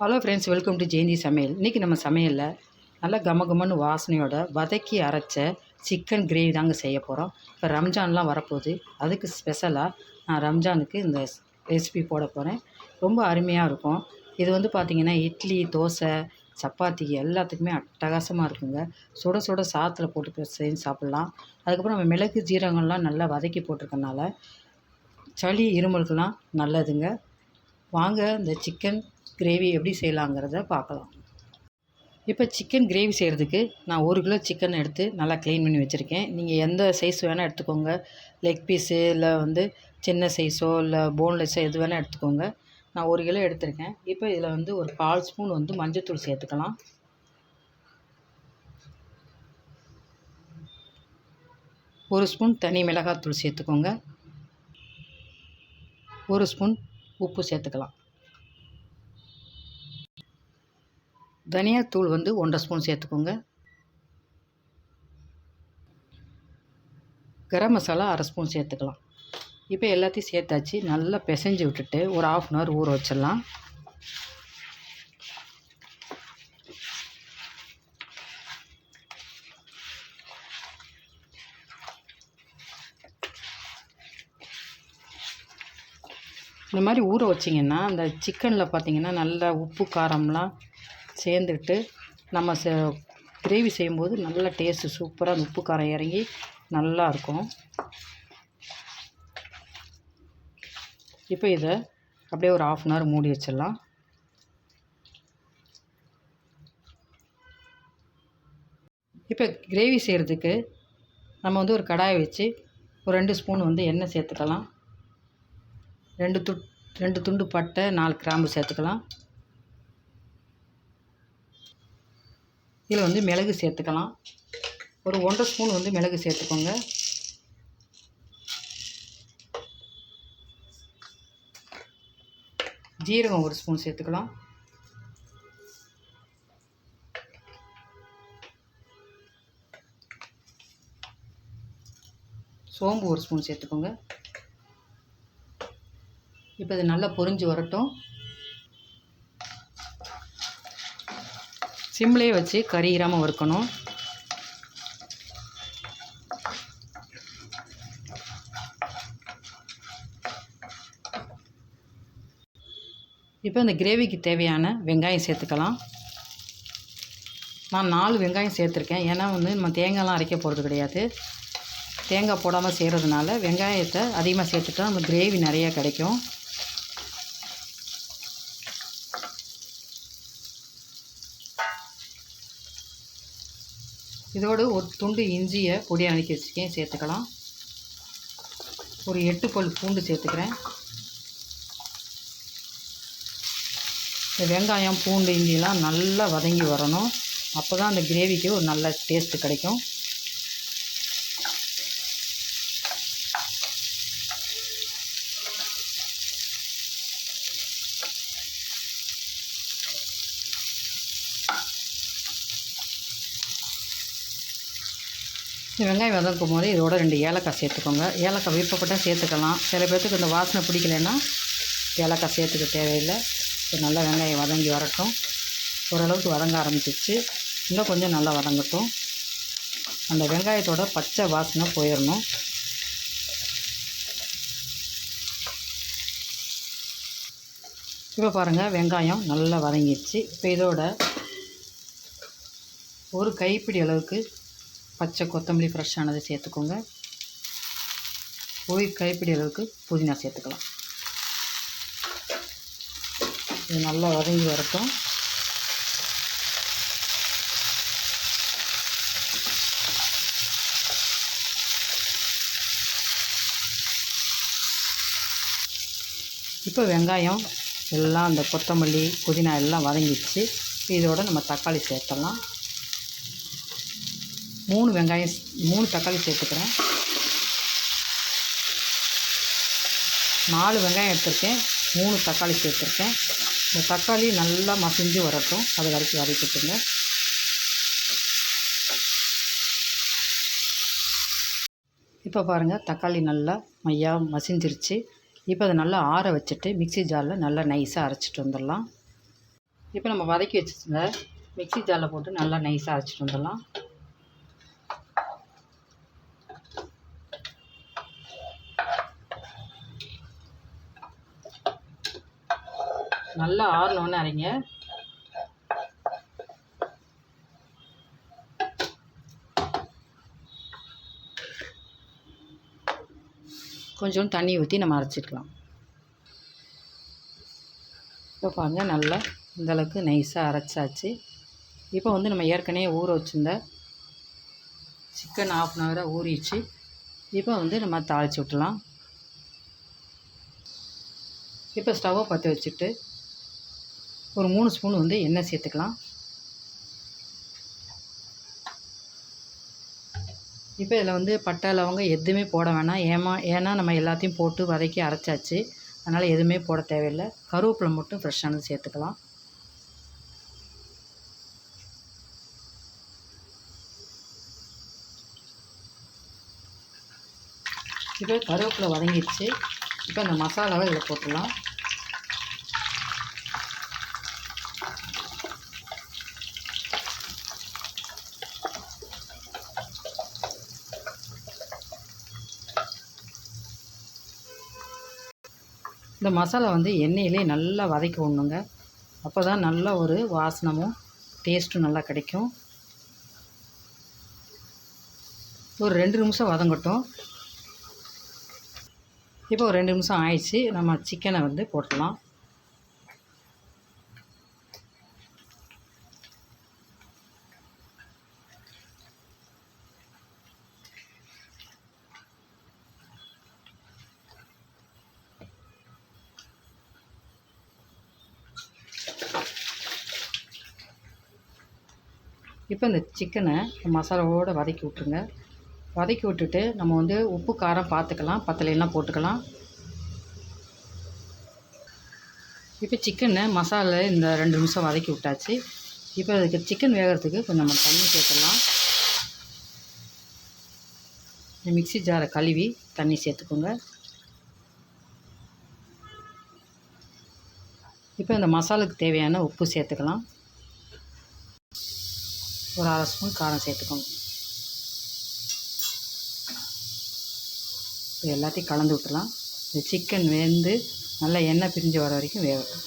Hello friends welcome to Jayanthi சமையல் இன்றைக்கி நம்ம சமையலில் நல்லா கமகமன்னு வாசனையோட வதக்கி அரைச்ச சிக்கன் கிரேவி தாங்க செய்ய போகிறோம் இப்போ ரம்ஜான்லாம் வரப்போகுது. அதுக்கு ஸ்பெஷலாக நான் ரம்ஜானுக்கு இந்த ரெசிபி போட போகிறேன் ரொம்ப அருமையாக இருக்கும். இது வந்து பார்த்திங்கன்னா இட்லி தோசை சப்பாத்தி எல்லாத்துக்குமே அட்டகாசமாக இருக்குங்க. சுட சுட சாத்தில் போட்டு செஞ்சு சாப்பிட்லாம். அதுக்கப்புறம் நம்ம மிளகு ஜீரகம்லாம் நல்லா வதக்கி போட்டிருக்கனால சளி இருமலுக்கெல்லாம் நல்லதுங்க. வாங்க இந்த சிக்கன் கிரேவி எப்படி செய்யலாங்கிறத பார்க்கலாம். இப்போ சிக்கன் கிரேவி செய்கிறதுக்கு நான் ஒரு கிலோ சிக்கன் எடுத்து நல்லா க்ளீன் பண்ணி வச்சுருக்கேன். நீங்கள் எந்த சைஸ் வேணால் எடுத்துக்கோங்க. லெக் பீஸு இல்லை வந்து சின்ன சைஸோ இல்லை போன்லெஸ்ஸோ எது வேணால் எடுத்துக்கோங்க. நான் ஒரு கிலோ எடுத்திருக்கேன். இப்போ இதில் வந்து ஒரு கால் ஸ்பூன் வந்து மஞ்சத்தூள் சேர்த்துக்கலாம். ஒரு ஸ்பூன் தனி மிளகாத்தூள் சேர்த்துக்கோங்க. ஒரு ஸ்பூன் உப்பு சேர்த்துக்கலாம். தனியாத்தூள் வந்து ஒன்றரை ஸ்பூன் சேர்த்துக்கோங்க. கரம் மசாலா அரை ஸ்பூன் சேர்த்துக்கலாம். இப்போ எல்லாத்தையும் சேர்த்தாச்சு. நல்லா பிசைஞ்சு விட்டுட்டு ஒரு ஆஃப் அன் ஹவர் ஊற வச்சிடலாம். இந்த மாதிரி ஊற வச்சிங்கன்னா அந்த சிக்கனில் பார்த்தீங்கன்னா நல்லா உப்பு காரம்லாம் சேர்ந்துக்கிட்டு நம்ம ச கிரேவி செய்யும்போது நல்ல டேஸ்ட்டு சூப்பராக உப்பு காரம் இறங்கி நல்லா இருக்கும். இப்போ இதை அப்படியே ஒரு ஆஃப் அன் ஹவர் மூடி வச்சிடலாம். இப்போ கிரேவி செய்கிறதுக்கு நம்ம வந்து ஒரு கடாயை வச்சு ஒரு ரெண்டு ஸ்பூன் வந்து எண்ணெய் சேர்த்துக்கலாம். ரெண்டு து ரெண்டு துண்டு பட்டை நாலு கிராம்பு சேர்த்துக்கலாம். இதில் வந்து மிளகு சேர்த்துக்கலாம். ஒரு ஒன்றரை ஸ்பூன் வந்து மிளகு சேர்த்துக்கோங்க. ஜீரகம் ஒரு ஸ்பூன் சேர்த்துக்கலாம். சோம்பு ஒரு ஸ்பூன் சேர்த்துக்கோங்க. இப்போ இது நல்லா பொரிஞ்சு வரட்டும். சிம்லேயே வச்சு கறியிராமல் வறுக்கணும். இப்போ இந்த கிரேவிக்கு தேவையான வெங்காயம் சேர்த்துக்கலாம். நான் நாலு வெங்காயம் சேர்த்துருக்கேன். ஏன்னா வந்து நம்ம தேங்காய்லாம் அரைக்க போகிறது கிடையாது. தேங்காய் போடாமல் செய்கிறதுனால வெங்காயத்தை அதிகமாக சேர்த்துட்டா நம்ம கிரேவி நிறையா கிடைக்கும். இதோடு ஒரு துண்டு இஞ்சியை பொடியாக நறுக்கி வச்சுருக்கேன் சேர்த்துக்கலாம். ஒரு எட்டு பல் பூண்டு சேர்த்துக்கிறேன். இந்த வெங்காயம் பூண்டு இஞ்சிலாம் நல்லா வதங்கி வரணும். அப்போ தான் அந்த கிரேவிக்கு ஒரு நல்ல டேஸ்ட்டு கிடைக்கும். வெங்காயம் வதக்கும் போது இதோட ரெண்டு ஏலக்காய் சேர்த்துக்கோங்க. ஏலக்காய் விருப்பப்பட்டால் சேர்த்துக்கலாம். சில பேர்த்துக்கு இந்த வாசனை பிடிக்கலைன்னா ஏலக்காய் சேர்த்துக்க தேவையில்லை. இப்போ நல்லா வெங்காயம் வதங்கி வரட்டும். ஓரளவுக்கு வதங்க ஆரம்பிச்சிச்சு இன்னும் கொஞ்சம் நல்லா வதங்கட்டும். அந்த வெங்காயத்தோட பச்சை வாசனை போயிடணும். இப்போ பாருங்கள் வெங்காயம் நல்லா வதங்கிடுச்சு இப்போ இதோட ஒரு கைப்பிடி அளவுக்கு பச்சை கொத்தமல்லி ஃப்ரெஷ்ஷானதை சேர்த்துக்கோங்க. ஒரு கைப்பிடி அளவுக்கு புதினா சேர்த்துக்கலாம். இது நல்லா வதங்கி வரட்டும். இப்போ வெங்காயம் எல்லாம் அந்த கொத்தமல்லி புதினா எல்லாம் வதங்கிடுச்சு. இதோட நம்ம தக்காளி சேர்த்தலாம் மூணு வெங்காயம் மூணு தக்காளி சேர்த்துக்கிறேன். நாலு வெங்காயம் எடுத்திருக்கேன் மூணு தக்காளி சேர்த்துருக்கேன். இந்த தக்காளி நல்லா மசிஞ்சு வரட்டும். அது வரைக்கும் வதக்கிட்டுங்க இப்போ பாருங்கள் தக்காளி நல்லா மையாக மசிஞ்சிருச்சு. இப்போ அதை நல்லா ஆற வச்சுட்டு மிக்ஸி ஜாரில் நல்லா நைஸாக அரைச்சிட்டு வந்துடலாம். இப்போ நம்ம வதக்கி வச்சுருந்த மிக்ஸி ஜாரில் போட்டு நல்லா நைஸாக அரைச்சிட்டு வந்துடலாம். நல்லா ஆறணும்னு அரைங்க கொஞ்சோண்டு தண்ணி ஊற்றி நம்ம அரைச்சிக்கலாம். இப்போ பாருங்க நல்லா இந்த அளவுக்கு நைஸாக அரைச்சாச்சு. இப்போ வந்து நம்ம ஏற்கனவே ஊற வச்சுருந்த சிக்கன் ஆஃப் அன் ஹவராக ஊறிச்சு இப்போ வந்து நம்ம தாளித்து விட்டலாம். இப்போ ஸ்டவ்வை பற்ற வச்சுட்டு ஒரு மூணு ஸ்பூன் வந்து எண்ணெய் சேர்த்துக்கலாம். இப்போ இதில் வந்து பட்டை லவங்கம் எதுவுமே போட வேணாம். ஏமா ஏன்னா நம்ம எல்லாத்தையும் போட்டு வதக்கி அரைச்சாச்சு. அதனால் எதுவுமே போட தேவையில்லை. கருவேப்பிலை மட்டும் ஃப்ரெஷ்ஷானது சேர்த்துக்கலாம். இப்போ கருவேப்பிலை வதங்கிடுச்சு இப்போ இந்த மசாலாவை இதில் போட்டுடலாம். இந்த மசாலா வந்து எண்ணெயிலே நல்லா வதக்கி விடணுங்க. அப்போ தான் நல்ல ஒரு வாசனமும் டேஸ்ட்டும் நல்லா கிடைக்கும். ஒரு ரெண்டு நிமிஷம் வதங்கட்டும். இப்போ ஒரு ரெண்டு நிமிஷம் ஆயிடுச்சு. நம்ம சிக்கனை வந்து போட்டலாம் இப்போ இந்த சிக்கனை மசாலாவோடு வதக்கி விட்ருங்க வதக்கி விட்டுட்டு நம்ம வந்து உப்பு காரம் பார்த்துக்கலாம். பத்தலையெல்லாம் போட்டுக்கலாம். இப்போ சிக்கனை மசாலா இந்த ரெண்டு நிமிஷம் வதக்கி விட்டாச்சு. இப்போ அதுக்கு சிக்கன் வேகிறதுக்கு கொஞ்சம் நம்ம தண்ணி சேர்த்துடலாம். மிக்சி ஜாரை கழுவி தண்ணி சேர்த்துக்கோங்க. இப்போ இந்த மசாலுக்கு தேவையான உப்பு சேர்த்துக்கலாம். ஒரு அரை ஸ்பூன் காரம் சேர்த்துக்கோங்க. இப்போ எல்லாத்தையும் கலந்து விட்டுலாம் இந்த சிக்கன் வெந்து நல்லா எண்ணெய் பிரிஞ்சு வர வரைக்கும் வேகட்டும்.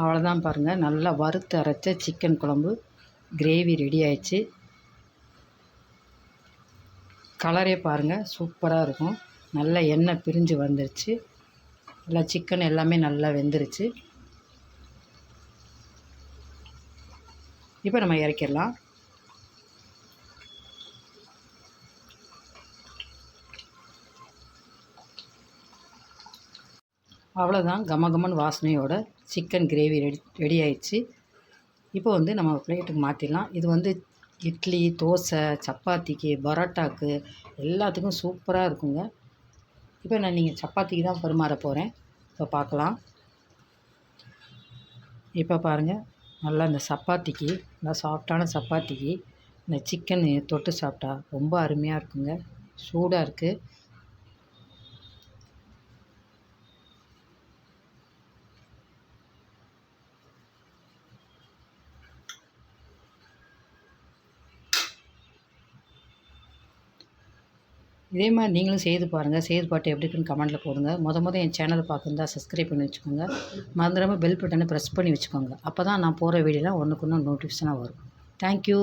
அவ்வளோதான் பாருங்கள் நல்லா வறுத்து அரைச்ச சிக்கன் குழம்பு கிரேவி ரெடி ஆயிடுச்சு. கலரே பாருங்கள் சூப்பராக இருக்கும். நல்லா எண்ணெய் பிரிஞ்சு வந்துருச்சு. நல்லா சிக்கன் எல்லாமே நல்லா வெந்துருச்சு. இப்போ நம்ம இறக்கிடலாம். அவ்வளோதான் கமகமன் வாசனையோட சிக்கன் கிரேவி ரெடி ரெடி ஆயிடுச்சு இப்போ வந்து நம்ம பிளேட்டுக்கு மாற்றிடலாம் இது வந்து இட்லி தோசை சப்பாத்திக்கு பரோட்டாக்கு எல்லாத்துக்கும் சூப்பராக இருக்குங்க. இப்போ நான் நீங்கள் சப்பாத்திக்கு தான் பரிமாற போகிறேன் இப்போ பார்க்கலாம். இப்போ பாருங்கள் நல்லா இந்த சப்பாத்திக்கு நல்லா சாஃப்டான சப்பாத்திக்கு இந்த சிக்கன் தொட்டு சாப்பிட்டா ரொம்ப அருமையாக இருக்குங்க. சூடாக இருக்குது இதே மாதிரி நீங்களும் செய்து பாருங்கள் செய்து பாட்டு எப்படி இருக்குன்னு கமெண்ட்டில் போடுங்க. மொதல் மொதல் என் சேனல் பார்க்குறதா சப்ஸ்கிரைப் பண்ணி வச்சுக்கோங்க. மறந்துடாமல் பெல் பட்டனை ப்ரெஸ் பண்ணி வச்சுக்கோங்க. அப்போ தான் நான் போகிற வீடியோலாம் ஒன்றுக்கு ஒன்று நோட்டிஃபிகேஷனாக வரும். தேங்க்யூ